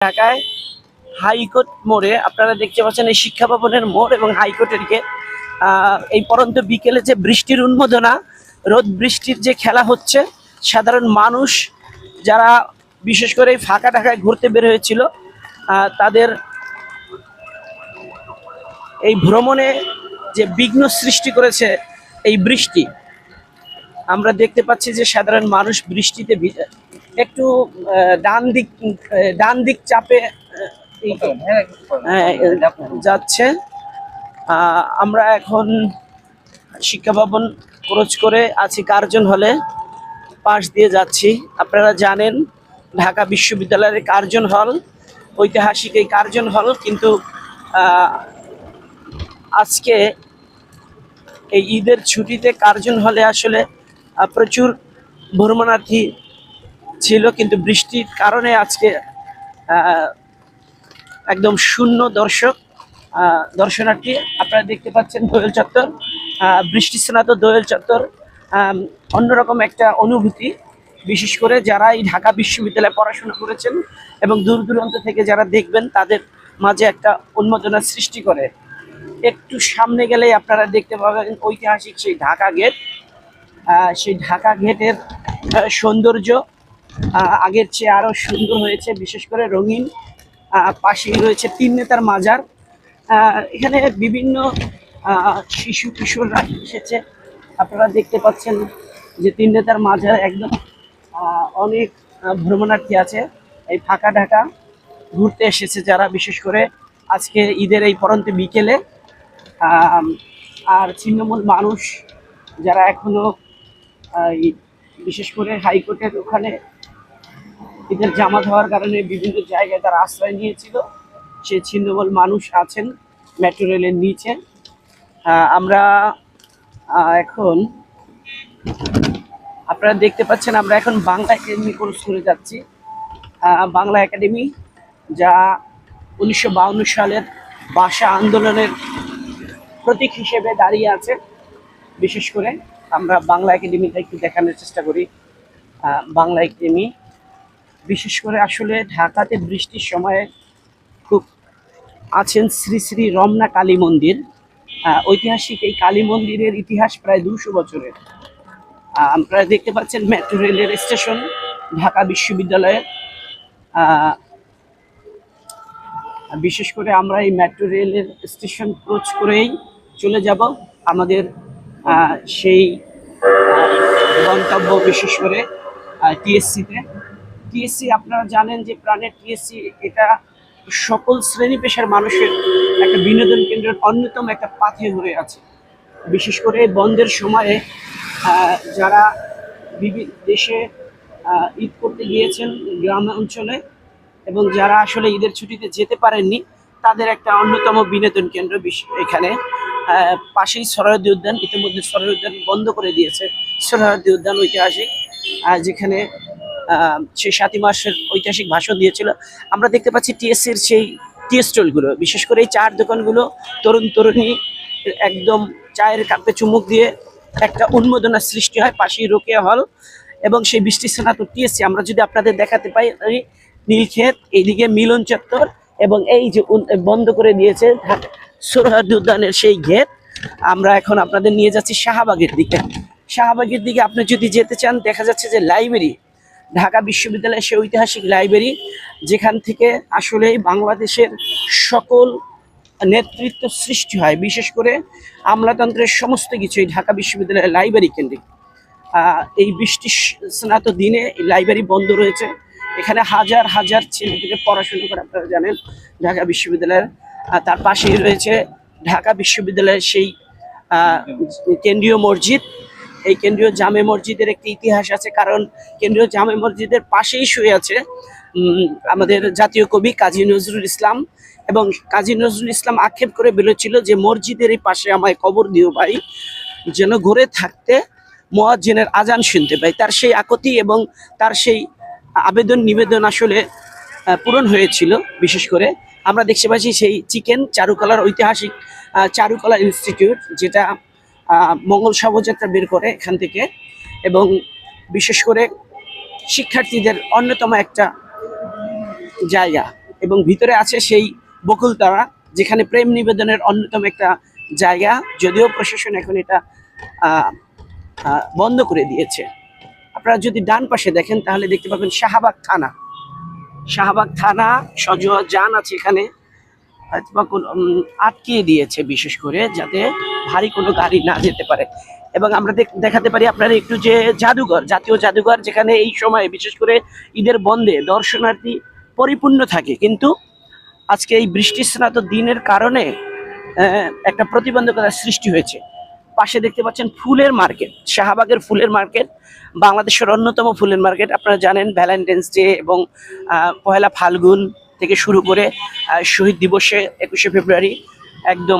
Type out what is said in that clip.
ঢাকায় হাইকোর্ট মোড়ে আপনারা দেখতে পাচ্ছেন এই শিক্ষা ভবনের মোড় এবং হাইকোর্টের গেট। এই পরন্ত বিকেলে যে বৃষ্টির উন্মোদনা, রোদ বৃষ্টির যে খেলা হচ্ছে, সাধারণ মানুষ যারা বিশেষ করে এই ফাঁকা ঢাকায় ঘুরতে বের হয়েছিল তাদের এই ভ্রমণে যে বিঘ্ন সৃষ্টি করেছে এই বৃষ্টি, আমরা দেখতে পাচ্ছি যে সাধারণ মানুষ বৃষ্টিতে ভিজে একটু ডান দিক ডান দিক চাপে এই হ্যাঁ, যাচ্ছে। আমরা এখন শিক্ষা ভবন খরচ করে আছি কার্জন হলে। পাশ দিয়ে যাচ্ছি। আপনারা জানেন ঢাকা বিশ্ববিদ্যালয়ের কার্জন হল ঐতিহাসিক এই কার্জন হল কিন্তু আজকে এই ঈদের ছুটিতে কার্জন হলে আসলে প্রচুর ভ্রমণার্থী ছিল, কিন্তু বৃষ্টির কারণে আজকে একদম শূন্য দর্শক দর্শনার্থী। আপনারা দেখতে পাচ্ছেন দোয়েল চত্বর বৃষ্টি স্নাত দোয়েল চত্বর অন্যরকম একটা অনুভূতি, বিশেষ করে যারা এই ঢাকা বিশ্ববিদ্যালয়ে পড়াশোনা করেছেন এবং দূর দূরান্ত থেকে যারা দেখবেন, তাদের মাঝে একটা উন্মোদনা সৃষ্টি করে। একটু সামনে গেলেই আপনারা দেখতে পাবেন ঐতিহাসিক সেই ঢাকা গেট সেই ঢাকা গেটের সৌন্দর্য আগের চেয়ে আরও সুন্দর হয়েছে, বিশেষ করে রঙিন পাশেই রয়েছে তিন নেতার মাজার। এখানে বিভিন্ন শিশু কিশোররা এসেছে। আপনারা দেখতে পাচ্ছেন যে তিন নেতার মাজার একদম অনেক ভ্রমণার্থী আছে। এই ফাঁকা ঢাকা ঘুরতে এসেছে যারা, বিশেষ করে আজকে ঈদের এই পরন্ত বিকেলে। আর ছিন্নমূল মানুষ যারা এখনও বিশেষ করে হাইকোর্টের ওখানে ঈদের জামাত হওয়ার কারণে বিভিন্ন জায়গায় তারা আশ্রয় নিয়েছিল। সে ছিন্নমূল মানুষ আছেন, মেট্রো রেলের নিচে। আমরা এখন, আপনারা দেখতে পাচ্ছেন আমরা এখন বাংলা একাডেমি কোর্স করে যাচ্ছি। বাংলা একাডেমি, যা উনিশশো সালের ভাষা আন্দোলনের প্রতীক হিসেবে দাঁড়িয়ে আছে। বিশেষ করে আমরা বাংলা একাডেমিটা একটু দেখানোর চেষ্টা করি। বাংলা একাডেমি বিশেষ করে আসলে ঢাকাতে বৃষ্টির সময়ে খুব আছেন শ্রী শ্রী রমনা কালী মন্দির। ঐতিহাসিক এই কালী মন্দিরের ইতিহাস প্রায় দুশো বছরের। আপনারা দেখতে পাচ্ছেন মেট্রো রেলের স্টেশন, ঢাকা বিশ্ববিদ্যালয়ের। বিশেষ করে আমরা এই মেট্রো রেলের স্টেশন ক্রোচ করেই চলে যাব। আমাদের সেই গন্তব্য বিশেষ করে টিএসসিতে টিএসসি, আপনারা জানেন যে প্রাণের টিএসসি এটা সকল শ্রেণি পেশার মানুষের একটা বিনোদন কেন্দ্রের অন্যতম একটা পাথে হয়ে আছে। বিশেষ করে বন্ধের সময়ে যারা বিভিন্ন দেশে ঈদ করতে গিয়েছেন গ্রাম অঞ্চলে এবং যারা আসলে ঈদের ছুটিতে যেতে পারেননি, তাদের একটা অন্যতম বিনোদন কেন্দ্র এখানে। পাশেই সরহদি উদ্যান, ইতিমধ্যে সরহদি উদ্যান বন্ধ করে দিয়েছে। সরহদি উদ্যান ঐতিহাসিক যেখানে সেই সাতই মাসের ঐতিহাসিক ভাষণ দিয়েছিল। আমরা দেখতে পাচ্ছি টিএসসির সেই টি স্টলগুলো, বিশেষ করে এই চার দোকানগুলো, তরুণ তরুণী একদম চায়ের কাপে চুমুক দিয়ে একটা উন্মোদনার সৃষ্টি হয় পাশেই রোকেয়া হল এবং সেই বৃষ্টি স্নাত টিএসসি। আমরা যদি আপনাদের দেখাতে পাই নীলক্ষেত, এইদিকে মিলন চত্বর এবং এই যে বন্ধ করে দিয়েছে সোরহাদি উদ্যানের সেই গেট, আমরা এখন আপনাদের নিয়ে যাচ্ছি শাহবাগের দিকে। শাহবাগের দিকে আপনি যদি যেতে চান, দেখা যাচ্ছে যে লাইব্রেরি ঢাকা বিশ্ববিদ্যালয়ের সে ঐতিহাসিক লাইব্রেরি, যেখান থেকে আসলে বাংলাদেশের সকল নেতৃত্ব সৃষ্টি হয়। বিশেষ করে আমলাতন্ত্রের সমস্ত কিছু এই ঢাকা বিশ্ববিদ্যালয়ের লাইব্রেরি কেন্দ্রিক। এই বৃষ্টি স্নাত দিনে লাইব্রেরি বন্ধ রয়েছে। এখানে হাজার হাজার ছেলেপেলে পড়াশোনা করে আপনারা জানেন, ঢাকা বিশ্ববিদ্যালয়ের। তার পাশেই রয়েছে ঢাকা বিশ্ববিদ্যালয়ের সেই কেন্দ্রীয় মসজিদ। এই কেন্দ্রীয় জামে মসজিদের একটি ইতিহাস আছে, কারণ কেন্দ্রীয় জামে মসজিদের পাশেই শুয়ে আছে আমাদের জাতীয় কবি কাজী নজরুল ইসলাম। এবং কাজী নজরুল ইসলাম আক্ষেপ করে বলেছিল যে, মসজিদের এই পাশে আমায় কবর দিও ভাই, যেন ঘরে থাকতে মোয়াজ্জিনের আজান শুনতে পাই। তার সেই আকতি এবং তার সেই আবেদন নিবেদন আসলে পূরণ হয়েছিল। বিশেষ করে আমরা দেখতে পাচ্ছি সেই চিকেন চারুকলার ঐতিহাসিক চারুকলা ইনস্টিটিউট, যেটা মঙ্গল শোভাযাত্রা বের করে এখান থেকে। এবং বিশেষ করে শিক্ষার্থীদের অন্যতম একটা জায়গা। এবং ভিতরে আছে সেই বকুলতারা যেখানে প্রেম নিবেদনের অন্যতম একটা জায়গা। যদিও প্রশাসন এখন এটা বন্ধ করে দিয়েছে। আপনারা যদি ডান পাশে দেখেন, তাহলে দেখতে পাবেন শাহবাগ থানা। শাহবাগ থানা, সজোয়া যান আছে এখানে। আটকিয়ে দিয়েছে বিশেষ করে, যাতে ভারী কোনো গাড়ি না যেতে পারে। এবং আমরা দেখ- দেখাতে পারি আপনারা একটু যে জাদুঘর, জাতীয় জাদুঘর যেখানে এই সময় বিশেষ করে ঈদের বন্ধে দর্শনার্থী পরিপূর্ণ থাকে। কিন্তু আজকে এই বৃষ্টি স্নাত দিনের কারণে একটা প্রতিবন্ধকতার সৃষ্টি হয়েছে। পাশে দেখতে পাচ্ছেন ফুলের মার্কেট, শাহবাগের ফুলের মার্কেট, বাংলাদেশের অন্যতম ফুলের মার্কেট। আপনারা জানেন ভ্যালেন্টাইন্স ডে এবং পহেলা ফাল্গুন থেকে শুরু করে শহীদ দিবসে একুশে ফেব্রুয়ারি একদম